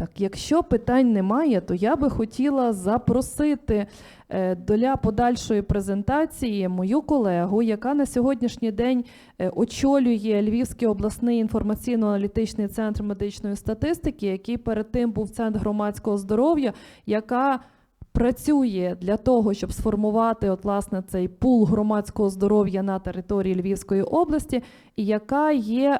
Так, якщо питань немає, то я би хотіла запросити е, для подальшої презентації мою колегу, яка на сьогоднішній день е, очолює Львівський обласний інформаційно-аналітичний центр медичної статистики, який перед тим був центр громадського здоров'я, яка працює для того, щоб сформувати от, власне, цей пул громадського здоров'я на території Львівської області, і яка є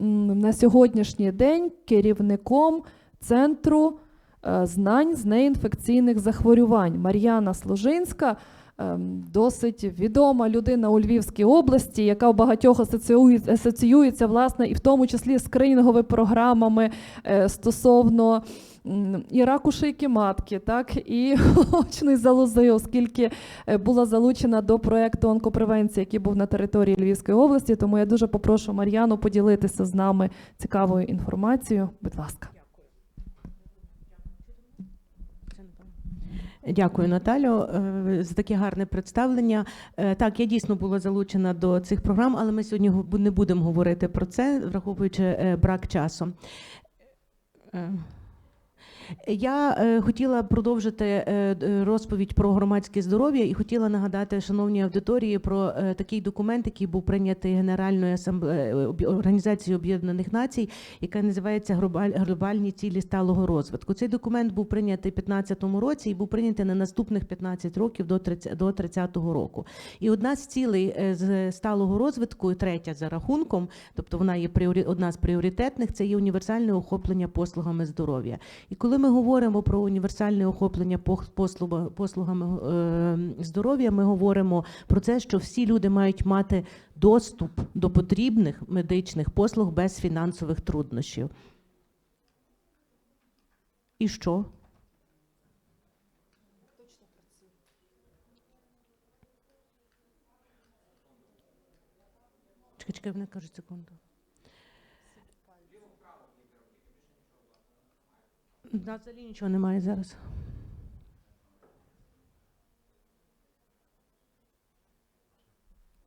на сьогоднішній день керівником центру е, знань з неінфекційних захворювань. Мар'яна Служинська. ем, Досить відома людина у Львівській області, яка в багатьох асоціює- асоціюється, власне, і в тому числі з скринінговими програмами е, стосовно і раку шийки матки, так і очної залози, оскільки е, була залучена до проекту онкопревенції, який був на території Львівської області. Тому я дуже попрошу Мар'яну поділитися з нами цікавою інформацією. Будь ласка. Дякую, Наталю, е, за таке гарне представлення. Е, Так, я дійсно була залучена до цих програм, але ми сьогодні не будемо говорити про це, враховуючи е, брак часу. Е, Я е, хотіла продовжити е, розповідь про громадське здоров'я і хотіла нагадати шановній аудиторії про е, такий документ, який був прийнятий Генеральною асамблеєю Організацією Об'єднаних Націй, яка називається Глобальні цілі сталого розвитку. Цей документ був прийнятий у 2015 році і був прийнятий на наступних 15 років до 30 до 30-го року. І одна з цілей е, з сталого розвитку, третя за рахунком, тобто вона є одна з пріоритетних, це є універсальне охоплення послугами здоров'я. І коли ми говоримо про універсальне охоплення послуга- послугами е, здоров'я, ми говоримо про те, що всі люди мають мати доступ до потрібних медичних послуг без фінансових труднощів. І що? Чекай, чекай, вони кажуть секунду. Взагалі нічого немає зараз.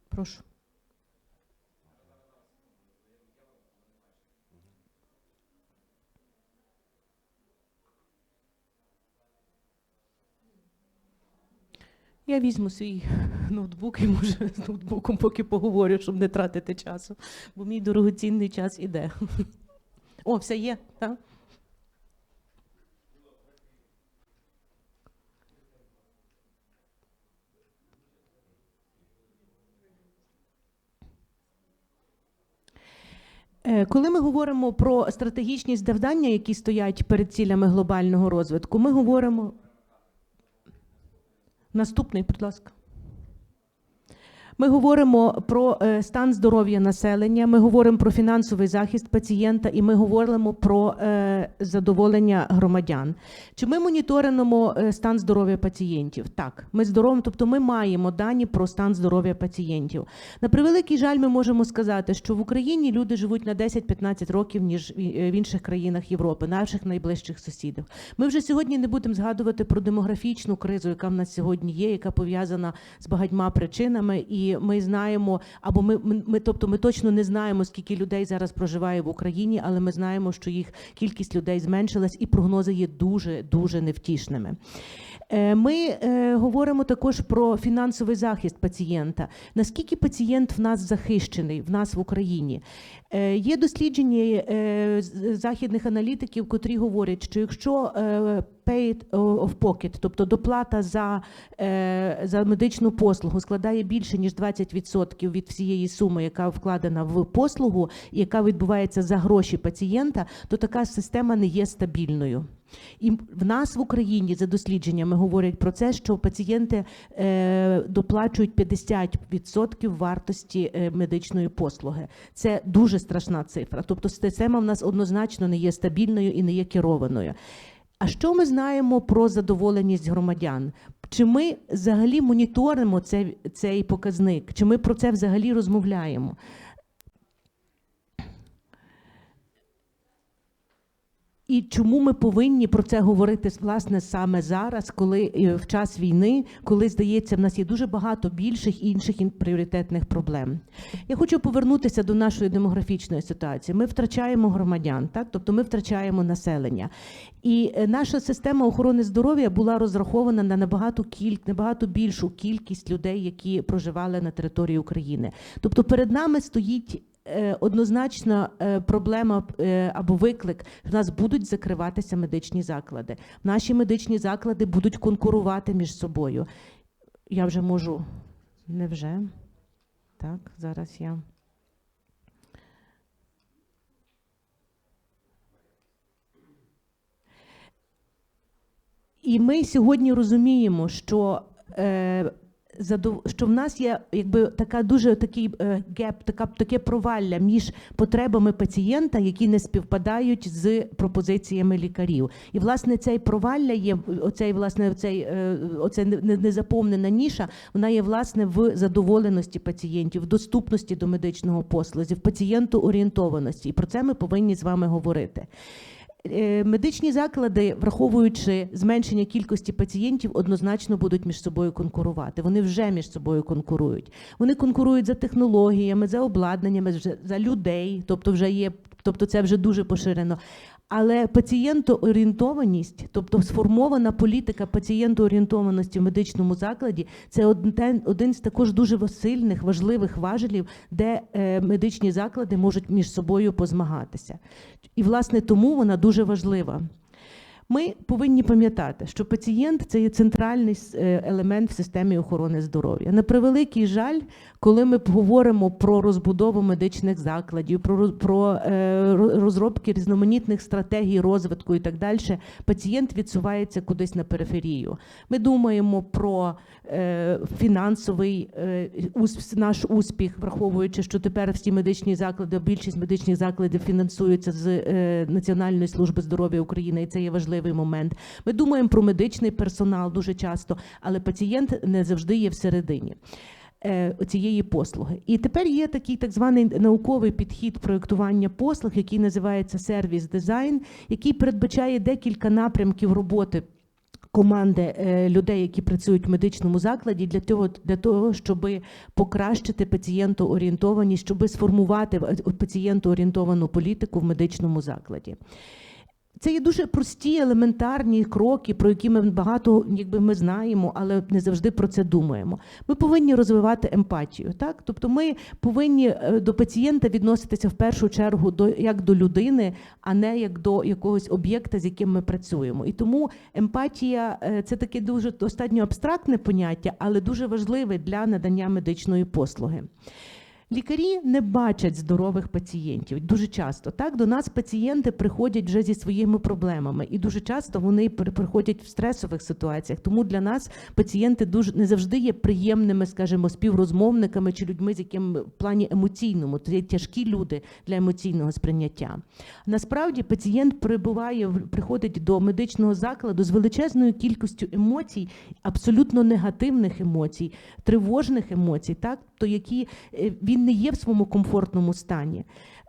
Прошу. Я візьму свій ноутбук і може з ноутбуком поки поговорю, щоб не тратити часу, бо мій дорогоцінний час іде. О, все є, так? Коли ми говоримо про стратегічні завдання, які стоять перед цілями глобального розвитку, ми говоримо. Наступний, будь ласка. Ми говоримо про е, стан здоров'я населення, ми говоримо про фінансовий захист пацієнта і ми говоримо про е, задоволення громадян. Чи ми моніторимо е, стан здоров'я пацієнтів? Так, ми здорові, тобто ми маємо дані про стан здоров'я пацієнтів. На превеликий жаль, ми можемо сказати, що в Україні люди живуть на 10-15 років, ніж в інших країнах Європи, наших найближчих сусідів. Ми вже сьогодні не будемо згадувати про демографічну кризу, яка в нас сьогодні є, яка пов'язана з багатьма причинами, і ми знаємо, або ми, ми, тобто, ми точно не знаємо, скільки людей зараз проживає в Україні, але ми знаємо, що їх кількість людей зменшилась, і прогнози є дуже дуже невтішними. Е, Ми е, говоримо також про фінансовий захист пацієнта. Наскільки пацієнт в нас захищений, в нас в Україні? Е, Є дослідження західних аналітиків, котрі говорять, що якщо paid of pocket, тобто доплата за, е, за медичну послугу складає більше ніж 20% від всієї суми, яка вкладена в послугу, яка відбувається за гроші пацієнта, то така система не є стабільною. І в нас в Україні за дослідженнями говорять про це, що пацієнти е, доплачують 50% вартості е, медичної послуги. Це дуже страшна цифра. Тобто система в нас однозначно не є стабільною і не є керованою. А що ми знаємо про задоволеність громадян? Чи ми взагалі моніторимо цей, цей показник? Чи ми про це взагалі розмовляємо? І чому ми повинні про це говорити власне саме зараз, коли е, в час війни, коли здається, в нас є дуже багато більших інших пріоритетних проблем. Я хочу повернутися до нашої демографічної ситуації. Ми втрачаємо громадян, так тобто ми втрачаємо населення. І е, наша система охорони здоров'я була розрахована на набагато кіль... набагато більшу кількість людей, які проживали на території України. Тобто перед нами стоїть однозначно е, проблема е, або виклик. В нас будуть закриватися медичні заклади. Наші медичні заклади будуть конкурувати між собою. Я вже можу. Невже? Так, зараз я. І ми сьогодні розуміємо, що, е. Що в нас є якби така дуже такий е, геп, така таке провалля між потребами пацієнта, які не співпадають з пропозиціями лікарів. І власне цей провалля є оцей, власне, оцей, е, оце не- не- незаповнена ніша. Вона є власне в задоволеності пацієнтів, в доступності до медичного послугу, в пацієнтоорієнтованості. І про це ми повинні з вами говорити. Е, Медичні заклади, враховуючи зменшення кількості пацієнтів, однозначно будуть між собою конкурувати. Вони вже між собою конкурують. Вони конкурують за технологіями, за обладнаннями, за людей, тобто вже є, тобто це вже дуже поширено. Але пацієнтоорієнтованість, тобто сформована політика пацієнтоорієнтованості в медичному закладі, це один, один з також дуже сильних, важливих важелів, де е, медичні заклади можуть між собою позмагатися. І, власне, тому вона дуже важлива. Ми повинні пам'ятати, що пацієнт це є центральний е, елемент в системі охорони здоров'я. На превеликий жаль, коли ми говоримо про розбудову медичних закладів, про, про е, розробки різноманітних стратегій розвитку і так далі, пацієнт відсувається кудись на периферію. Ми думаємо про е, фінансовий наш успіх, враховуючи, що тепер всі медичні заклади, більшість медичних закладів фінансуються з Національної служби здоров'я України, і це є важливий момент. Ми думаємо про медичний персонал дуже часто, але пацієнт не завжди є всередині. е, Цієї послуги, і тепер є такий так званий науковий підхід проєктування послуг, який називається сервіс дизайн, який передбачає декілька напрямків роботи команди е, людей, які працюють в медичному закладі, для того, для того, щоб покращити пацієнтоорієнтованість, щоб сформувати е, пацієнтоорієнтовану політику в медичному закладі. Це є дуже прості, елементарні кроки, про які ми багато якби ми знаємо, але не завжди про це думаємо. Ми повинні розвивати емпатію. Так, тобто ми повинні е, до пацієнта відноситися в першу чергу до як до людини, а не як до якогось об'єкта, з яким ми працюємо. І тому емпатія е, це таке дуже достатньо абстрактне поняття, але дуже важливе для надання медичної послуги. Лікарі не бачать здорових пацієнтів дуже часто. Так до нас пацієнти приходять вже зі своїми проблемами, і дуже часто вони при- приходять в стресових ситуаціях. Тому для нас пацієнти дуже не завжди є приємними, скажімо, співрозмовниками чи людьми, з якими в плані емоційному. Це є тяжкі люди для емоційного сприйняття. Насправді пацієнт прибуває в- приходить до медичного закладу з величезною кількістю емоцій, абсолютно негативних емоцій, тривожних емоцій, так то які е, він не є в своєму комфортному стані.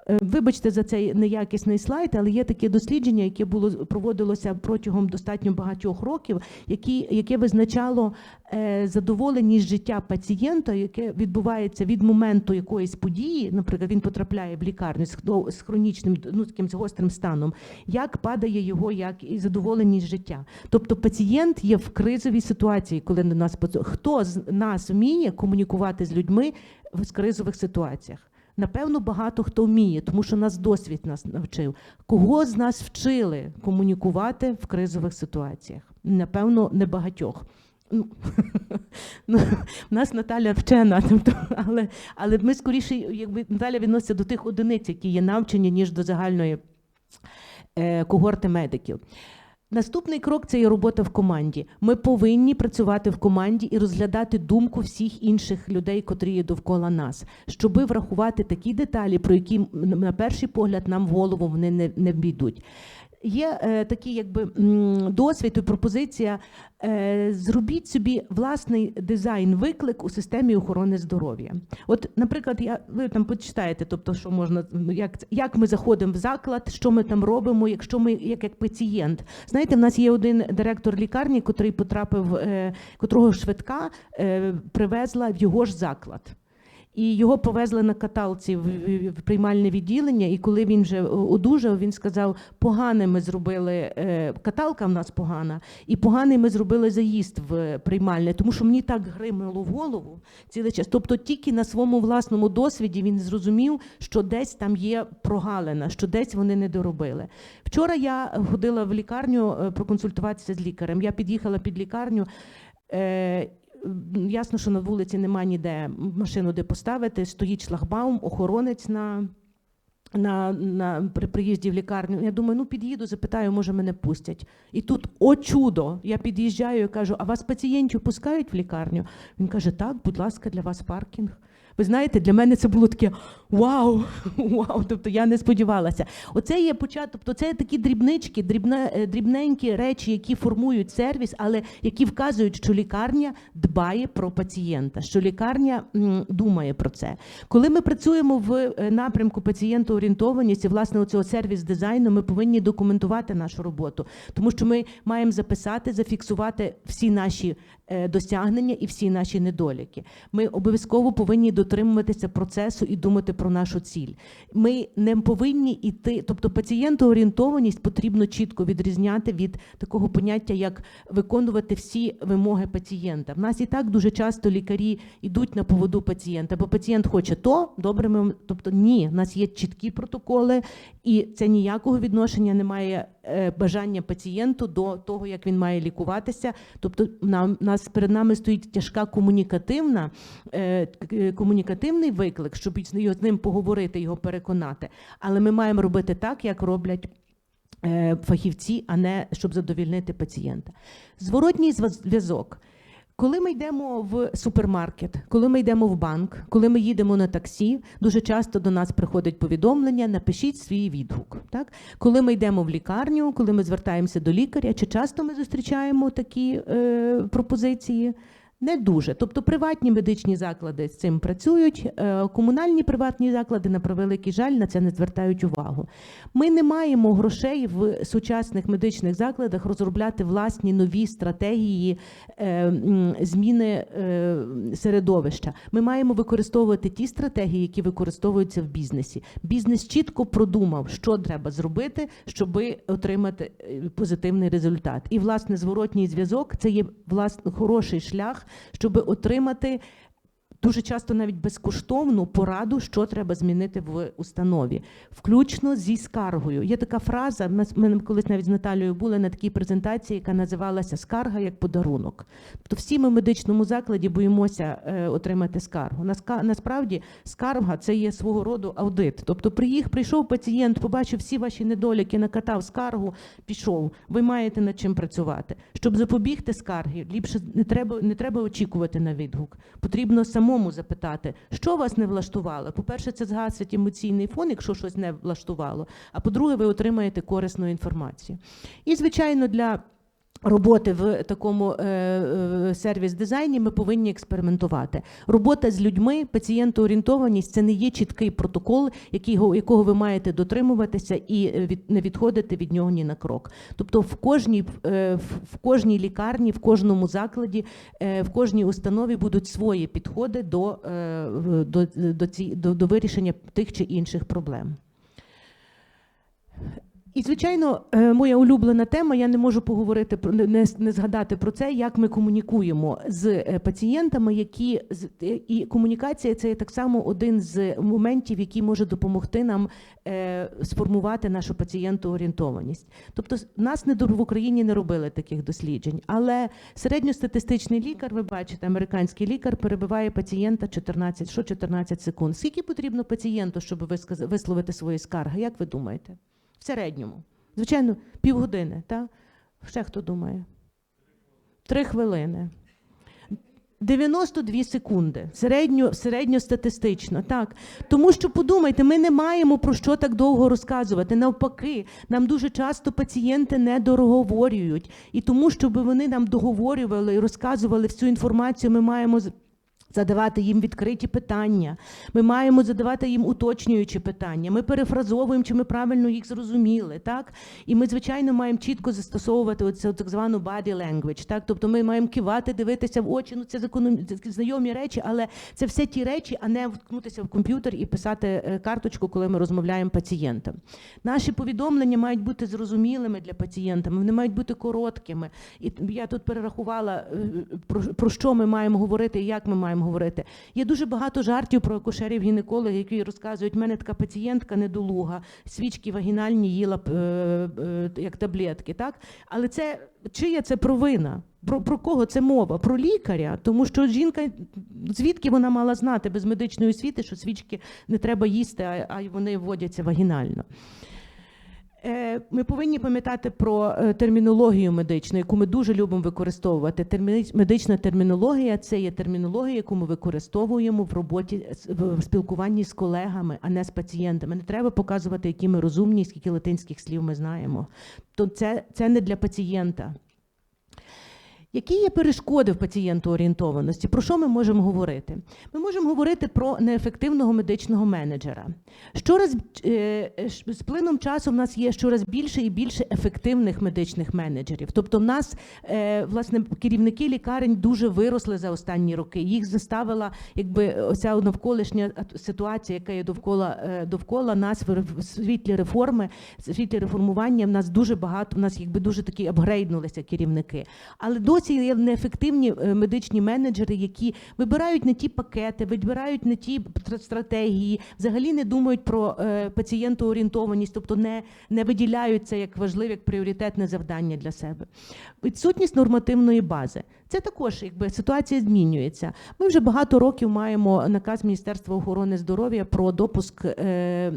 Е, Вибачте за цей неякісний слайд, але є таке дослідження, яке було проводилося протягом достатньо багатьох років, які, яке визначало е, задоволеність життя пацієнта, яке відбувається від моменту якоїсь події. Наприклад, він потрапляє в лікарню з, з хронічним, ну з гострим станом, як падає його як і задоволеність життя. Тобто пацієнт є в кризовій ситуації, коли на нас хто з нас вміє комунікувати з людьми в кризових ситуаціях. Напевно, багато хто вміє, тому що нас досвід нас навчив. Кого з нас вчили комунікувати в кризових ситуаціях? Напевно, не багатьох. Ну, ну, в нас Наталя вчена, тобто, але, але ми скоріше, якби Наталя відноситься до тих одиниць, які є навчені, ніж до загальної е, когорти медиків. Наступний крок це є робота в команді. Ми повинні працювати в команді і розглядати думку всіх інших людей, котрі є довкола нас, щоби врахувати такі деталі, про які на перший погляд нам в голову вони не, не війдуть. Є е, такий якби досвід і пропозиція. Е, зробіть собі власний дизайн виклик у системі охорони здоров'я. От, наприклад, я ви там почитаєте, тобто, що можна як, як ми заходимо в заклад, що ми там робимо, якщо ми як, як пацієнт. Знаєте, в нас є один директор лікарні, котрий потрапив, е, котрого швидка е, привезла в його ж заклад. І його повезли на каталці в, приймальне відділення. І коли він вже одужав, він сказав: погане ми зробили е, каталка в нас погана, і поганий ми зробили заїзд в приймальне, тому що мені так гримило в голову цілий час. Тобто, тільки на своєму власному досвіді він зрозумів, що десь там є прогалина, що десь вони не доробили. Вчора я ходила в лікарню е, проконсультуватися з лікарем. Я під'їхала під лікарню. Ясно, що на вулиці немає ніде машину, де поставити. Стоїть шлагбаум, охоронець на, на, на при приїзді в лікарню. Я думаю, ну під'їду, запитаю, може мене пустять. І тут, о чудо! Я під'їжджаю і кажу: а вас пацієнтів пускають в лікарню? Він каже: так, будь ласка, для вас паркінг. Ви знаєте, для мене це було таке вау, вау. Тобто я не сподівалася. Оце є початок, тобто це такі дрібнички, дрібне, е, дрібненькі речі, які формують сервіс, але які вказують, що лікарня дбає про пацієнта, що лікарня м, думає про це. Коли ми працюємо в е, напрямку пацієнтоорієнтованості, власне, оцього сервіс-дизайну, ми повинні документувати нашу роботу, тому що ми маємо записати, зафіксувати всі наші досягнення і всі наші недоліки. Ми обов'язково повинні дотримуватися процесу і думати про нашу ціль. Ми не повинні йти, тобто пацієнтоорієнтованість потрібно чітко відрізняти від такого поняття, як виконувати всі вимоги пацієнта. В нас і так дуже часто лікарі йдуть на поводу пацієнта, бо пацієнт хоче то, добре, ми тобто ні, в нас є чіткі протоколи, і це ніякого відношення не має е, бажання пацієнту до того, як він має лікуватися. Тобто, нам нас перед нами стоїть тяжка комунікативна е, комунікативний виклик, щоб з ним поговорити, його переконати. Але ми маємо робити так, як роблять. е, Фахівці, а не щоб задовільнити пацієнта. Зворотній зв'язок. Коли ми йдемо в супермаркет, коли ми йдемо в банк, коли ми їдемо на таксі, дуже часто до нас приходить повідомлення: напишіть свій відгук. Так, коли ми йдемо в лікарню, коли ми звертаємося до лікаря, чи часто ми зустрічаємо такі е, пропозиції? Не дуже. Тобто приватні медичні заклади з цим працюють, е, комунальні приватні заклади, на превеликий жаль, на це не звертають увагу. Ми не маємо грошей в сучасних медичних закладах розробляти власні нові стратегії е, зміни е, середовища. Ми маємо використовувати ті стратегії, які використовуються в бізнесі. Бізнес чітко продумав, що треба зробити, щоб отримати позитивний результат. І власне зворотній зв'язок це є власне хороший шлях, щоб отримати. Дуже часто навіть безкоштовну пораду, що треба змінити в установі, включно зі скаргою. Є така фраза. Ми, колись навіть з Наталією були на такій презентації, яка називалася Скарга як подарунок. Тобто, всі ми в медичному закладі боїмося е, отримати скаргу. Насправді скарга це є свого роду аудит. Тобто, приїх, прийшов пацієнт, побачив всі ваші недоліки, накатав скаргу, пішов. Ви маєте над чим працювати. Щоб запобігти скарги, ліпше не треба, не треба очікувати на відгук. Потрібно самому запитати, що вас не влаштувало. По-перше, це згасить емоційний фон, якщо щось не влаштувало. А по-друге, ви отримаєте корисну інформацію. І, звичайно, для Роботи в такому е, е, сервіс-дизайні ми повинні експериментувати. Робота з людьми, пацієнтоорієнтованість це не є чіткий протокол, якого, якого ви маєте дотримуватися і е, від, не відходити від нього ні на крок. Тобто в кожній, в, кожній лікарні, в кожному закладі, в кожній установі будуть свої підходи до, до, до, ці, до, до вирішення тих чи інших проблем. І, звичайно, е, моя улюблена тема. Я не можу поговорити про не, не, згадати про це, як ми комунікуємо з е, пацієнтами, які е, і комунікація це так само один з моментів, який може допомогти нам сформувати нашу пацієнтоорієнтованість. Тобто, нас не в Україні не робили таких досліджень, але середньостатистичний лікар, ви бачите, американський лікар перебиває пацієнта 14, що 14 секунд. Скільки потрібно пацієнту, щоб висловити свої скарги? Як ви думаєте? В середньому. Звичайно, півгодини, так? Ще хто думає? Три хвилини. 92 секунди, середньо, середньостатистично, так. Тому що подумайте, ми не маємо про що так довго розказувати. Навпаки, нам дуже часто пацієнти не дороговорюють. І тому, щоб вони нам договорювали і розказували всю інформацію, ми маємо задавати їм відкриті питання. Ми маємо задавати їм уточнюючі питання. Ми перефразовуємо, чи ми правильно їх зрозуміли. Так? І ми, звичайно, маємо чітко застосовувати оцю так звану body language. Так? Тобто ми маємо кивати, дивитися в очі. Ну, це, знайомі речі, але це все ті речі, а не вткнутися в комп'ютер і писати е, карточку, коли ми розмовляємо пацієнтам. Наші повідомлення мають бути зрозумілими для пацієнта, вони мають бути короткими. І я тут перерахувала, е, про що ми маємо говорити і як ми маємо говорити. Є дуже багато жартів про акушерів гінекологів, які розказують, в мене така пацієнтка недолуга, свічки вагінальні їла е, е, як таблетки. Так? Але це чия це провина? Про, про кого це мова? Про лікаря, тому що жінка звідки вона мала знати без медичної освіти, що свічки не треба їсти, а, а вони вводяться вагінально. Е, Ми повинні пам'ятати про е, термінологію медичну, яку ми дуже любимо використовувати. Медична термінологія це є термінологія, яку ми використовуємо в роботі з- в спілкуванні з колегами, а не з пацієнтами. Не треба показувати, які ми розумні, скільки латинських слів ми знаємо. То це, це не для пацієнта. Які є перешкоди в пацієнтоорієнтованості? Про що ми можемо говорити? Ми можемо говорити про неефективного медичного менеджера. Щораз е, з плином часу в нас є щораз більше і більше ефективних медичних менеджерів. Тобто, в нас е, власне керівники лікарень дуже виросли за останні роки. Їх заставила, якби оця навколишня ситуація, яка є довкола е, довкола нас в світлі реформи, в світлі реформування. В нас дуже багато, в нас якби дуже такі апгрейднулися керівники. Але досі є неефективні е, медичні менеджери, які вибирають не ті пакети, вибирають не ті стратегії, взагалі не думають про е, пацієнтоорієнтованість, тобто не, не виділяють це як важливе, як пріоритетне завдання для себе. Відсутність нормативної бази. Це також якби ситуація змінюється. Ми вже багато років маємо наказ Міністерства охорони здоров'я про допуск е,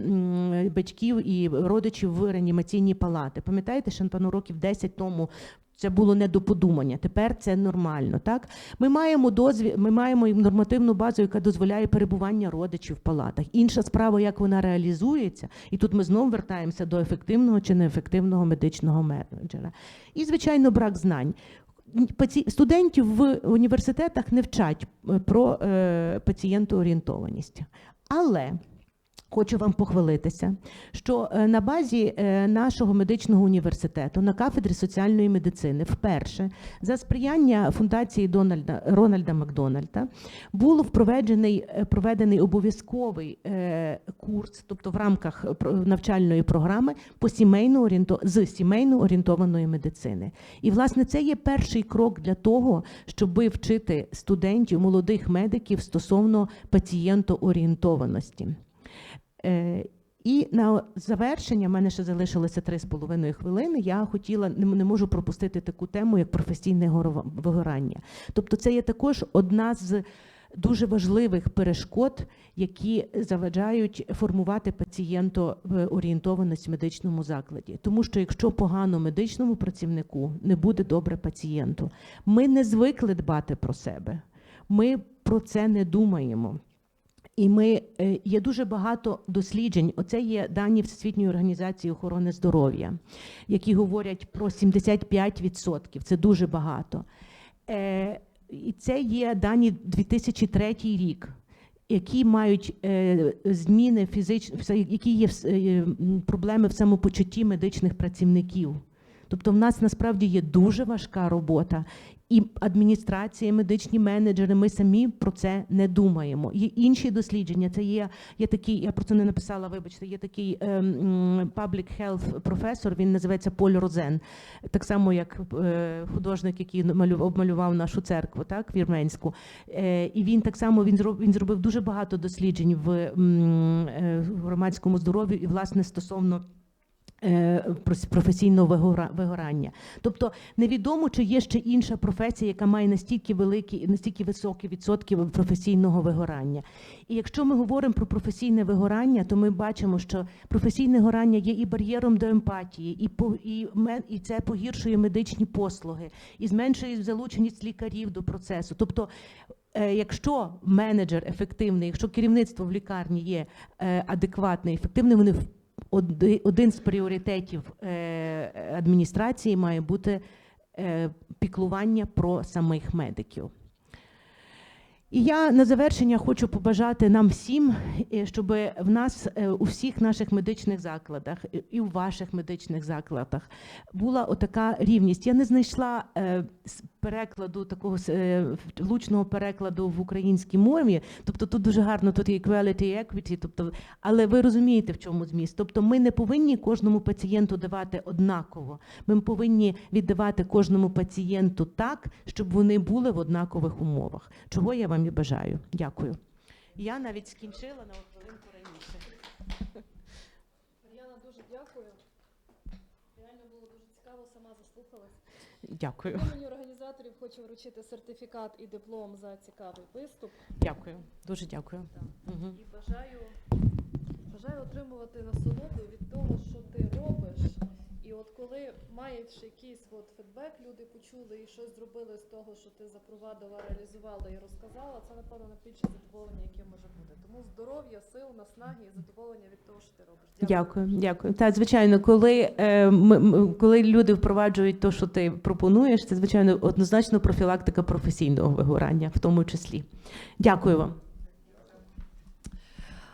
батьків і родичів в реанімаційні палати. Пам'ятаєте, ще напевно років 10 тому це було не до подумання. Тепер це нормально. Так ми маємо дозвіл, ми маємо нормативну базу, яка дозволяє перебування родичів в палатах. Інша справа, як вона реалізується, і тут ми знову вертаємося до ефективного чи неефективного медичного менеджера. І звичайно, брак знань. Паці... Студентів в університетах не вчать е, про е, пацієнтоорієнтованість. Але Хочу вам похвалитися, що е, на базі е, нашого медичного університету на кафедрі соціальної медицини вперше за сприяння фундації Дональда Рональда Макдональда було впроваджений е, проведений обов'язковий курс, тобто в рамках навчальної програми по сімейно орієнто з сімейно орієнтованої медицини. І власне це є перший крок для того, щоб вчити студентів, молодих медиків стосовно пацієнтоорієнтованості. Е, і на завершення, в мене ще залишилося три з половиною хвилини. Я хотіла не, можу пропустити таку тему, як професійне вигорання. Тобто, це є також одна з дуже важливих перешкод, які заважають формувати пацієнтоорієнтованість в медичному закладі. Тому що якщо погано медичному працівнику, не буде добре пацієнту. Ми не звикли дбати про себе. Ми про це не думаємо. І ми е, є дуже багато досліджень. Оце є дані Всесвітньої організації охорони здоров'я, які говорять про 75%. Це дуже багато. Е, І це є дані 2003 рік. Які мають е, зміни фізичні, які є проблеми в самопочутті медичних працівників. Тобто, в нас насправді є дуже важка робота, і адміністрація, медичні менеджери, ми самі про це не думаємо. Є інші дослідження. Це є, є такий, я про це не написала. Вибачте, є такий ем, public health професор. Він називається Поль Розен, так само як е, художник, який обмалював нашу церкву, так вірменську. Е, і він так само він зробив він зробив дуже багато досліджень в е, громадському здоров'ю і власне стосовно. Е, Професійного вигора- вигорання, тобто невідомо, чи є ще інша професія, яка має настільки великі, настільки високі відсотки професійного вигорання. І якщо ми говоримо про професійне вигорання, то ми бачимо, що професійне горання є і бар'єром до емпатії, і по і, і це погіршує медичні послуги, і зменшує залученість лікарів до процесу. Тобто е, якщо менеджер ефективний, якщо керівництво в лікарні є е, адекватне, ефективне, вони один з пріоритетів е, адміністрації має бути е, піклування про самих медиків. І я на завершення хочу побажати нам всім, е, щоб в нас е, у всіх наших медичних закладах і- і у ваших медичних закладах була отака рівність. Я не знайшла е, перекладу такого е, влучного перекладу в українській мові. Тобто тут дуже гарно тут є equality і equity, тобто, але ви розумієте, в чому зміст. Тобто ми не повинні кожному пацієнту давати однаково. Ми повинні віддавати кожному пацієнту так, щоб вони були в однакових умовах. Чого я вам і бажаю. Дякую. Я навіть скінчила на хвилинку раніше. Мар'яна, дуже дякую. Реально було дуже цікаво, сама заслухалась. Дякую. Від імені організаторів хочу вручити сертифікат і диплом за цікавий виступ. Дякую. Дуже дякую. Угу. І бажаю, бажаю отримувати насолоду від того, що ти робиш. І от коли маєш якийсь от фідбек, люди почули і щось зробили з того, що ти запровадила, реалізувала і розказала, це напевно найбільше задоволення, яке може бути. Тому здоров'я, сил, наснаги і задоволення від того, що ти робиш. Дякую, дякую. Та звичайно, коли, е, ми- коли люди впроваджують те, що ти пропонуєш, це звичайно однозначно профілактика професійного вигорання, в тому числі. Дякую вам.